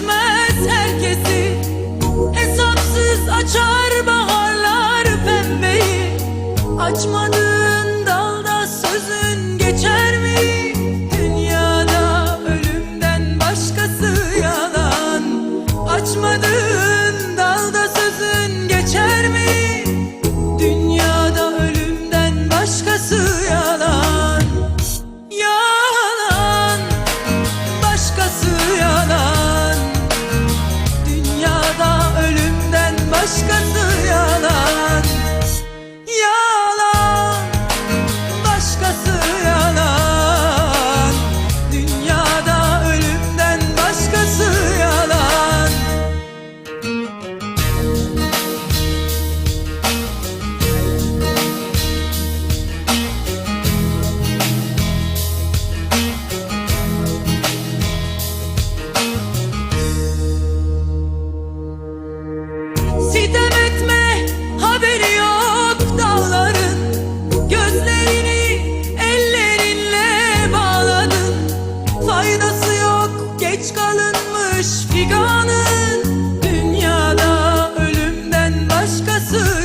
etmez herkesi. Hesapsız açar baharlar pembeyi. Açmadı sür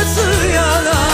yarası yalan